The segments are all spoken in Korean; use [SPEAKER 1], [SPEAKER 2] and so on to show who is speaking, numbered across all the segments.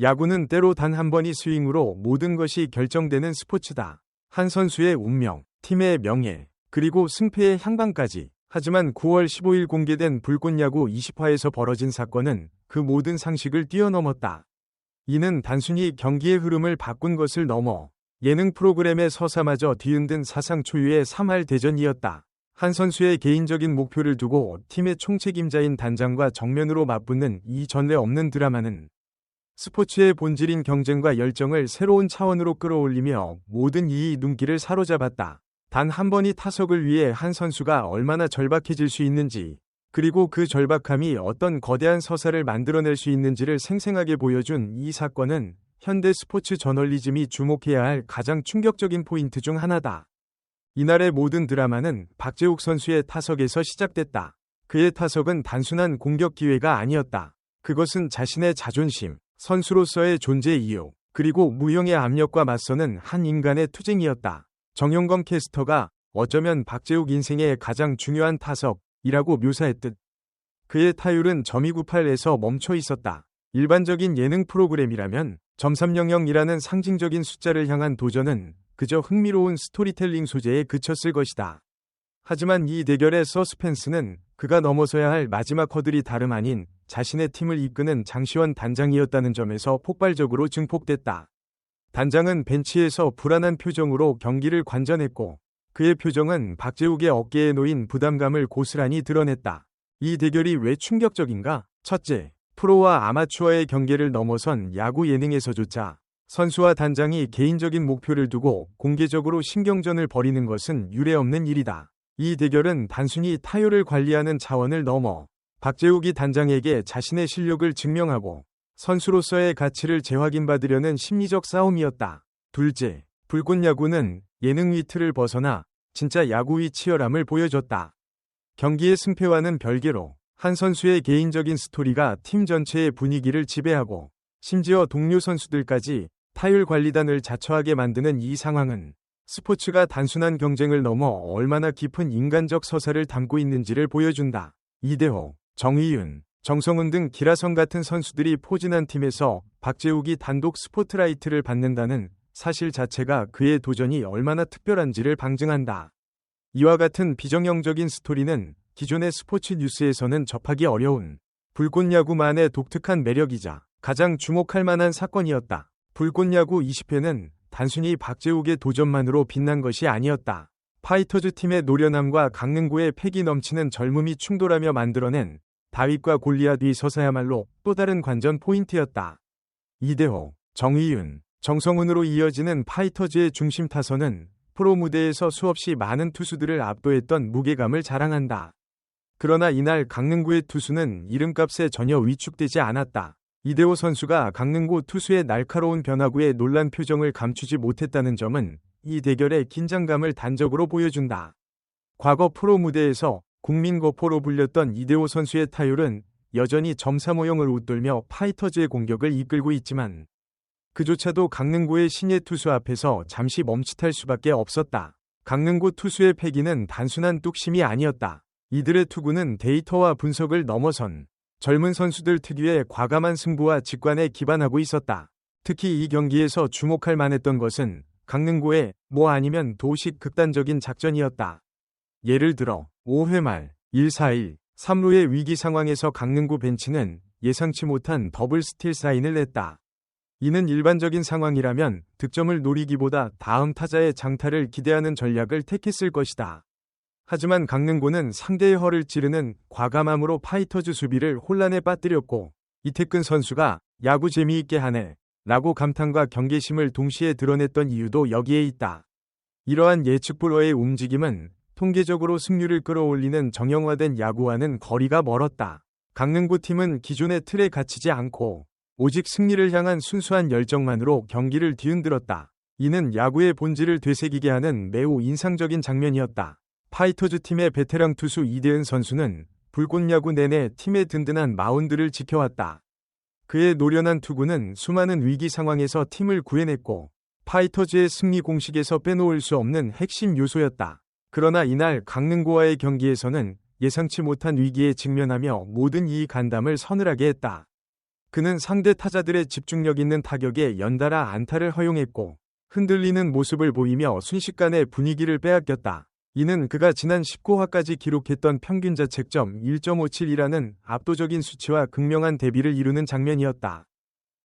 [SPEAKER 1] 야구는 때로 단 한 번의 스윙으로 모든 것이 결정되는 스포츠다. 한 선수의 운명, 팀의 명예, 그리고 승패의 향방까지. 하지만 9월 15일 공개된 불꽃야구 20화에서 벌어진 사건은 그 모든 상식을 뛰어넘었다. 이는 단순히 경기의 흐름을 바꾼 것을 넘어 예능 프로그램의 서사마저 뒤흔든 사상 초유의 3할 대전이었다. 한 선수의 개인적인 목표를 두고 팀의 총책임자인 단장과 정면으로 맞붙는 이 전례 없는 드라마는 스포츠의 본질인 경쟁과 열정을 새로운 차원으로 끌어올리며 모든 이의 눈길을 사로잡았다. 단 한 번의 타석을 위해 한 선수가 얼마나 절박해질 수 있는지, 그리고 그 절박함이 어떤 거대한 서사를 만들어낼 수 있는지를 생생하게 보여준 이 사건은 현대 스포츠 저널리즘이 주목해야 할 가장 충격적인 포인트 중 하나다. 이날의 모든 드라마는 박재욱 선수의 타석에서 시작됐다. 그의 타석은 단순한 공격 기회가 아니었다. 그것은 자신의 자존심, 선수로서의 존재 이유, 그리고 무형의 압력과 맞서는 한 인간의 투쟁이었다. 정용검 캐스터가 어쩌면 박재욱 인생의 가장 중요한 타석이라고 묘사했듯 그의 타율은 점이 98에서 멈춰 있었다. 일반적인 예능 프로그램이라면 점300이라는 상징적인 숫자를 향한 도전은 그저 흥미로운 스토리텔링 소재에 그쳤을 것이다. 하지만 이 대결의 서스펜스는 그가 넘어서야 할 마지막 허들이 다름 아닌 자신의 팀을 이끄는 장시원 단장이었다는 점에서 폭발적으로 증폭됐다. 단장은 벤치에서 불안한 표정으로 경기를 관전했고 그의 표정은 박재욱의 어깨에 놓인 부담감을 고스란히 드러냈다. 이 대결이 왜 충격적인가? 첫째, 프로와 아마추어의 경계를 넘어선 야구 예능에서조차 선수와 단장이 개인적인 목표를 두고 공개적으로 신경전을 벌이는 것은 유례없는 일이다. 이 대결은 단순히 타율을 관리하는 차원을 넘어 박재욱이 단장에게 자신의 실력을 증명하고 선수로서의 가치를 재확인받으려는 심리적 싸움이었다. 둘째, 불꽃 야구는 예능 위트를 벗어나 진짜 야구의 치열함을 보여줬다. 경기의 승패와는 별개로 한 선수의 개인적인 스토리가 팀 전체의 분위기를 지배하고 심지어 동료 선수들까지 타율 관리단을 자처하게 만드는 이 상황은 스포츠가 단순한 경쟁을 넘어 얼마나 깊은 인간적 서사를 담고 있는지를 보여준다. 이대호, 정의윤, 정성훈 등 기라성 같은 선수들이 포진한 팀에서 박재욱이 단독 스포트라이트를 받는다는 사실 자체가 그의 도전이 얼마나 특별한지를 방증한다. 이와 같은 비정형적인 스토리는 기존의 스포츠 뉴스에서는 접하기 어려운 불꽃야구만의 독특한 매력이자 가장 주목할 만한 사건이었다. 불꽃야구 20회는 단순히 박재욱의 도전만으로 빛난 것이 아니었다. 파이터즈 팀의 노련함과 강릉구의 패기 넘치는 젊음이 충돌하며 만들어낸 다윗과 골리앗이 서사야말로 또 다른 관전 포인트였다. 이대호, 정의윤, 정성훈으로 이어지는 파이터즈의 중심 타선은 프로 무대에서 수없이 많은 투수들을 압도했던 무게감을 자랑한다. 그러나 이날 강릉구의 투수는 이름값에 전혀 위축되지 않았다. 이대호 선수가 강릉구 투수의 날카로운 변화구에 놀란 표정을 감추지 못했다는 점은 이 대결의 긴장감을 단적으로 보여준다. 과거 프로 무대에서 국민거포로 불렸던 이대호 선수의 타율은 여전히 점사 모형을 웃돌며 파이터즈의 공격을 이끌고 있지만 그조차도 강릉구의 신예 투수 앞에서 잠시 멈칫할 수밖에 없었다. 강릉구 투수의 패기는 단순한 뚝심이 아니었다. 이들의 투구는 데이터와 분석을 넘어선 젊은 선수들 특유의 과감한 승부와 직관에 기반하고 있었다. 특히 이 경기에서 주목할 만했던 것은 강릉구의 뭐 아니면 도식 극단적인 작전이었다. 예를 들어 5회 말 1-4-1 3루의 위기 상황에서 강릉구 벤치는 예상치 못한 더블 스틸 사인을 냈다. 이는 일반적인 상황이라면 득점을 노리기보다 다음 타자의 장타를 기대하는 전략을 택했을 것이다. 하지만 강릉고는 상대의 허를 찌르는 과감함으로 파이터즈 수비를 혼란에 빠뜨렸고 이태근 선수가 야구 재미있게 하네 라고 감탄과 경계심을 동시에 드러냈던 이유도 여기에 있다. 이러한 예측 불허의 움직임은 통계적으로 승률을 끌어올리는 정형화된 야구와는 거리가 멀었다. 강릉구 팀은 기존의 틀에 갇히지 않고 오직 승리를 향한 순수한 열정만으로 경기를 뒤흔들었다. 이는 야구의 본질을 되새기게 하는 매우 인상적인 장면이었다. 파이터즈 팀의 베테랑 투수 이대은 선수는 불꽃야구 내내 팀의 든든한 마운드를 지켜왔다. 그의 노련한 투구는 수많은 위기 상황에서 팀을 구해냈고 파이터즈의 승리 공식에서 빼놓을 수 없는 핵심 요소였다. 그러나 이날 강릉고와의 경기에서는 예상치 못한 위기에 직면하며 모든 이 간담을 서늘하게 했다. 그는 상대 타자들의 집중력 있는 타격에 연달아 안타를 허용했고 흔들리는 모습을 보이며 순식간에 분위기를 빼앗겼다. 이는 그가 지난 19화까지 기록했던 평균 자책점 1.57이라는 압도적인 수치와 극명한 대비를 이루는 장면이었다.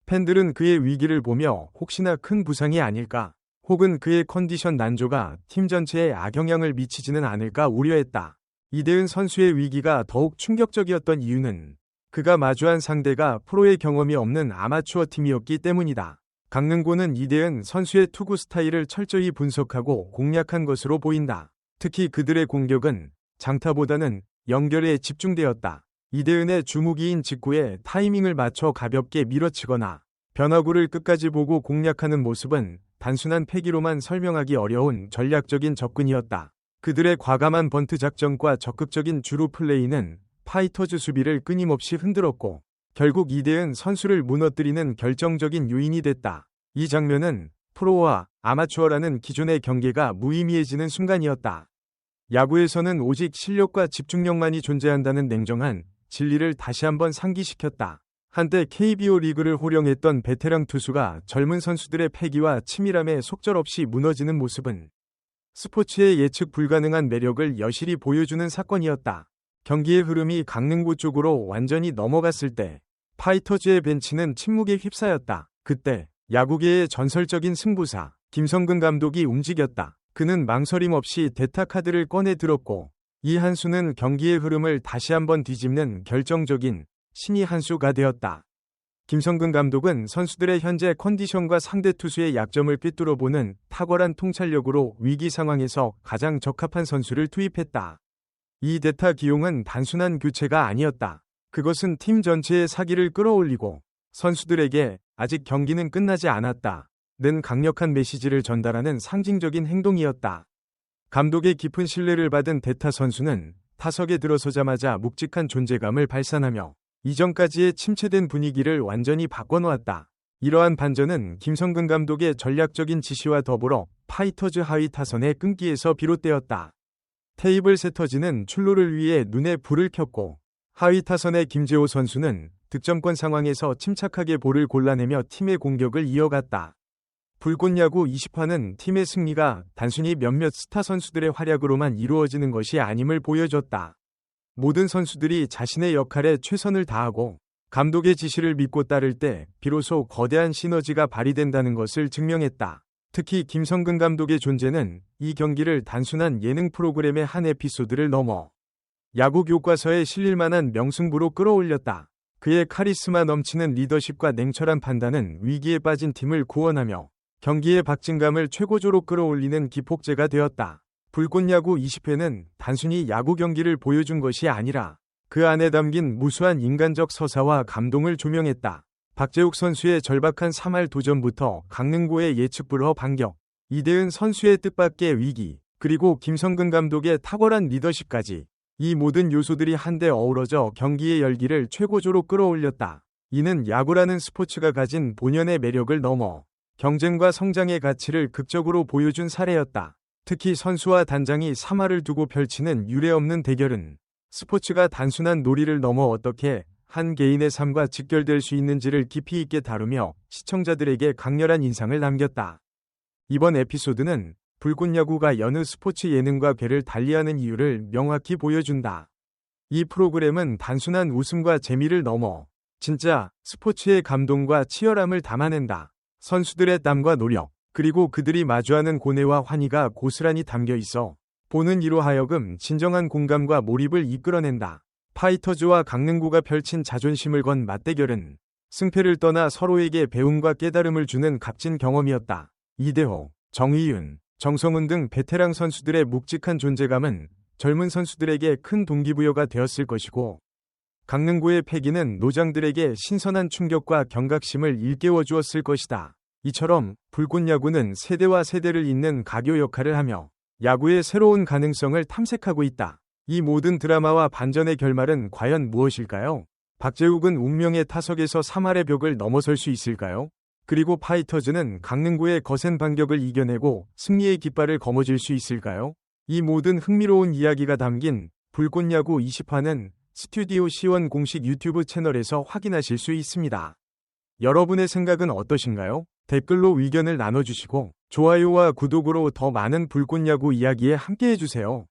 [SPEAKER 1] 팬들은 그의 위기를 보며 혹시나 큰 부상이 아닐까 혹은 그의 컨디션 난조가 팀 전체에 악영향을 미치지는 않을까 우려했다. 이대은 선수의 위기가 더욱 충격적이었던 이유는 그가 마주한 상대가 프로의 경험이 없는 아마추어 팀이었기 때문이다. 강릉고는 이대은 선수의 투구 스타일을 철저히 분석하고 공략한 것으로 보인다. 특히 그들의 공격은 장타보다는 연결에 집중되었다. 이대은의 주무기인 직구에 타이밍을 맞춰 가볍게 밀어치거나 변화구를 끝까지 보고 공략하는 모습은 단순한 패기로만 설명하기 어려운 전략적인 접근이었다. 그들의 과감한 번트 작전과 적극적인 주루 플레이는 파이터즈 수비를 끊임없이 흔들었고 결국 이대은 선수를 무너뜨리는 결정적인 요인이 됐다. 이 장면은 프로와 아마추어라는 기존의 경계가 무의미해지는 순간이었다. 야구에서는 오직 실력과 집중력만이 존재한다는 냉정한 진리를 다시 한번 상기시켰다. 한때 KBO 리그를 호령했던 베테랑 투수가 젊은 선수들의 패기와 치밀함에 속절없이 무너지는 모습은 스포츠의 예측 불가능한 매력을 여실히 보여주는 사건이었다. 경기의 흐름이 강릉구 쪽으로 완전히 넘어갔을 때 파이터즈의 벤치는 침묵에 휩싸였다. 그때 야구계의 전설적인 승부사 김성근 감독이 움직였다. 그는 망설임 없이 대타 카드를 꺼내 들었고 이 한 수는 경기의 흐름을 다시 한번 뒤집는 결정적인 신의 한 수가 되었다. 김성근 감독은 선수들의 현재 컨디션과 상대 투수의 약점을 삐뚤어 보는 탁월한 통찰력으로 위기 상황에서 가장 적합한 선수를 투입했다. 이 대타 기용은 단순한 교체가 아니었다. 그것은 팀 전체의 사기를 끌어올리고 선수들에게 아직 경기는 끝나지 않았다. 는 강력한 메시지를 전달하는 상징적인 행동이었다. 감독의 깊은 신뢰를 받은 대타 선수는 타석에 들어서자마자 묵직한 존재감을 발산하며 이전까지의 침체된 분위기를 완전히 바꿔놓았다. 이러한 반전은 김성근 감독의 전략적인 지시와 더불어 파이터즈 하위 타선의 끈기에서 비롯되었다. 테이블 세터지는 출루를 위해 눈에 불을 켰고 하위 타선의 김재호 선수는 득점권 상황에서 침착하게 볼을 골라내며 팀의 공격을 이어갔다. 불꽃야구 20화는 팀의 승리가 단순히 몇몇 스타 선수들의 활약으로만 이루어지는 것이 아님을 보여줬다. 모든 선수들이 자신의 역할에 최선을 다하고 감독의 지시를 믿고 따를 때 비로소 거대한 시너지가 발휘된다는 것을 증명했다. 특히 김성근 감독의 존재는 이 경기를 단순한 예능 프로그램의 한 에피소드를 넘어 야구 교과서에 실릴 만한 명승부로 끌어올렸다. 그의 카리스마 넘치는 리더십과 냉철한 판단은 위기에 빠진 팀을 구원하며 경기의 박진감을 최고조로 끌어올리는 기폭제가 되었다. 불꽃야구 20회는 단순히 야구 경기를 보여준 것이 아니라 그 안에 담긴 무수한 인간적 서사와 감동을 조명했다. 박재욱 선수의 절박한 3할 도전부터 강릉고의 예측불허 반격, 이대은 선수의 뜻밖의 위기, 그리고 김성근 감독의 탁월한 리더십까지 이 모든 요소들이 한데 어우러져 경기의 열기를 최고조로 끌어올렸다. 이는 야구라는 스포츠가 가진 본연의 매력을 넘어 경쟁과 성장의 가치를 극적으로 보여준 사례였다. 특히 선수와 단장이 3화를 두고 펼치는 유례없는 대결은 스포츠가 단순한 놀이를 넘어 어떻게 한 개인의 삶과 직결될 수 있는지를 깊이 있게 다루며 시청자들에게 강렬한 인상을 남겼다. 이번 에피소드는 불꽃 야구가 여느 스포츠 예능과 괴를 달리하는 이유를 명확히 보여준다. 이 프로그램은 단순한 웃음과 재미를 넘어 진짜 스포츠의 감동과 치열함을 담아낸다. 선수들의 땀과 노력, 그리고 그들이 마주하는 고뇌와 환희가 고스란히 담겨 있어 보는 이로 하여금 진정한 공감과 몰입을 이끌어낸다. 파이터즈와 강릉구가 펼친 자존심을 건 맞대결은 승패를 떠나 서로에게 배움과 깨달음을 주는 값진 경험이었다. 이대호, 정희윤, 정성훈 등 베테랑 선수들의 묵직한 존재감은 젊은 선수들에게 큰 동기부여가 되었을 것이고 강릉구의 패기는 노장들에게 신선한 충격과 경각심을 일깨워 주었을 것이다. 이처럼 불꽃 야구는 세대와 세대를 잇는 가교 역할을 하며 야구의 새로운 가능성을 탐색하고 있다. 이 모든 드라마와 반전의 결말은 과연 무엇일까요? 박재욱은 운명의 타석에서 3할의 벽을 넘어설 수 있을까요? 그리고 파이터즈는 강릉구의 거센 반격을 이겨내고 승리의 깃발을 거머쥘 수 있을까요? 이 모든 흥미로운 이야기가 담긴 불꽃야구 20화는 스튜디오 C1 공식 유튜브 채널에서 확인하실 수 있습니다. 여러분의 생각은 어떠신가요? 댓글로 의견을 나눠주시고 좋아요와 구독으로 더 많은 불꽃야구 이야기에 함께해주세요.